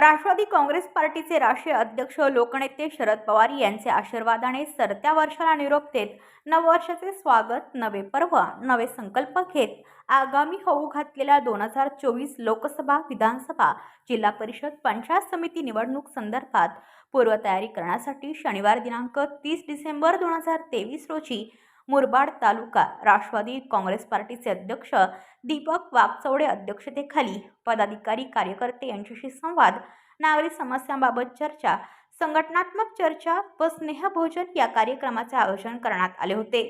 राष्ट्रवादी काँग्रेस पार्टीचे राष्ट्रीय अध्यक्ष लोकनेते शरद पवार यांचे आशीर्वादाने सरत्या वर्षाला निरोप देत नववर्षाचे स्वागत नवे पर्व नवे संकल्प घेत आगामी होऊ घातलेल्या दोन हजार चोवीस लोकसभा विधानसभा जिल्हा परिषद पंचायत समिती निवडणूक संदर्भात पूर्वतयारी करण्यासाठी शनिवार दिनांक तीस डिसेंबर दोन हजार तेवीस रोजी मुरबाड तालुका राष्ट्रवादी काँग्रेस पार्टीचे अध्यक्ष दीपक वागचौडे अध्यक्षतेखाली पदाधिकारी कार्यकर्ते यांच्याशी संवाद नागरी समस्यांबाबत चर्चा संघटनात्मक चर्चा व स्नेहभोजन या कार्यक्रमाचे आयोजन करण्यात आले होते.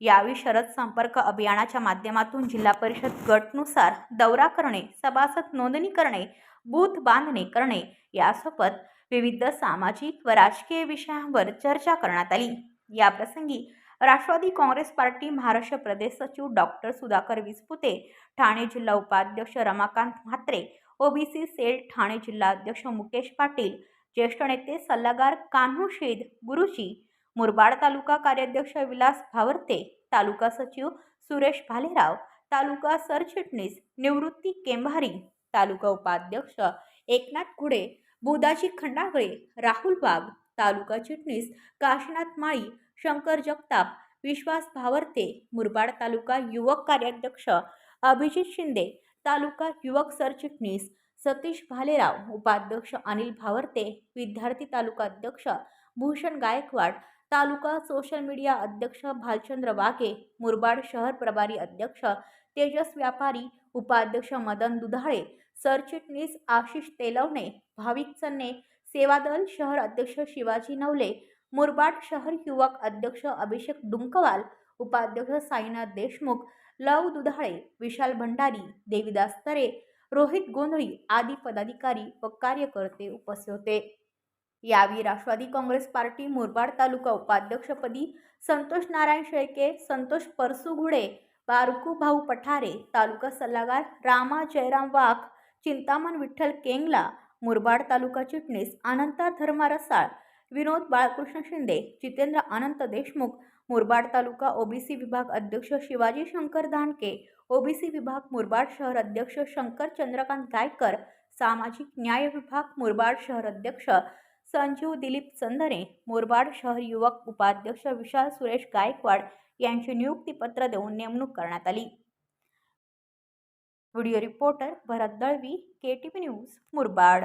यावेळी शरद संपर्क अभियानाच्या माध्यमातून जिल्हा परिषद गटनुसार दौरा करणे सभासद नोंदणी करणे बूथ बांधणे करणे यासोबत विविध सामाजिक व राजकीय विषयांवर चर्चा करण्यात आली. याप्रसंगी राष्ट्रवादी काँग्रेस पार्टी महाराष्ट्र प्रदेश सचिव डॉक्टर सुधाकर विसपुते ठाणे जिल्हा उपाध्यक्ष रमाकांत म्हात्रे ओबीसी सेल ठाणे जिल्हा अध्यक्ष मुकेश पाटील ज्येष्ठ नेते सल्लागार कान्हू शेद गुरुजी मुरबाड तालुका कार्याध्यक्ष विलास भावर्ते तालुका सचिव सुरेश भालेराव तालुका सरचिटणीस निवृत्ती केंभारी तालुका उपाध्यक्ष एकनाथ घुडे बुदाजी खंडागळे राहुल बाग तालुका चिटणीस काशीनाथ माळी शंकर जगताप विश्वास भावर्ते मुरबाड तालुका युवक कार्याध्यक्ष अभिजित शिंदे तालुका युवक सरचिटणीस सतीश भालेराव उपाध्यक्ष अनिल भावर्ते विद्यार्थी तालुका अध्यक्ष भूषण गायकवाड तालुका सोशल मीडिया अध्यक्ष भालचंद्र वाघे मुरबाड शहर प्रभारी अध्यक्ष तेजस व्यापारी उपाध्यक्ष मदन दुधाळे सरचिटणीस आशिष तेलवणे भाविक चन्ने सेवादल शहर अध्यक्ष शिवाजी नवले मुरबाड शहर युवक अध्यक्ष अभिषेक डुंकवाल उपाध्यक्ष साईनाथ देशमुख लव दुधाळे विशाल भंडारी देविदास तरे रोहित गोंधळी आदी पदाधिकारी व कार्यकर्ते उपस्थित होते. यावेळी राष्ट्रवादी काँग्रेस पार्टी मुरबाड तालुका उपाध्यक्षपदी संतोष नारायण शेळके संतोष परसुघुडे बारकू भाऊ पठारे तालुका सल्लागार रामा जयराम वाघ चिंतामण विठ्ठल केंगला मुरबाड तालुका चिटणीस अनंता धर्मा रसाळ विनोद बाळकृष्ण शिंदे जितेंद्र अनंत देशमुख मुरबाड तालुका ओबीसी विभाग अध्यक्ष शिवाजी शंकर धानके ओबीसी विभाग मुरबाड शहर अध्यक्ष शंकर चंद्रकांत गायकर सामाजिक न्याय विभाग मुरबाड शहर अध्यक्ष संजीव दिलीप चंदने मुरबाड शहर युवक उपाध्यक्ष विशाल सुरेश गायकवाड यांची नियुक्तीपत्र देऊन नेमणूक करण्यात आली. Video reporter Bharat Dalvi K T V news Murbad.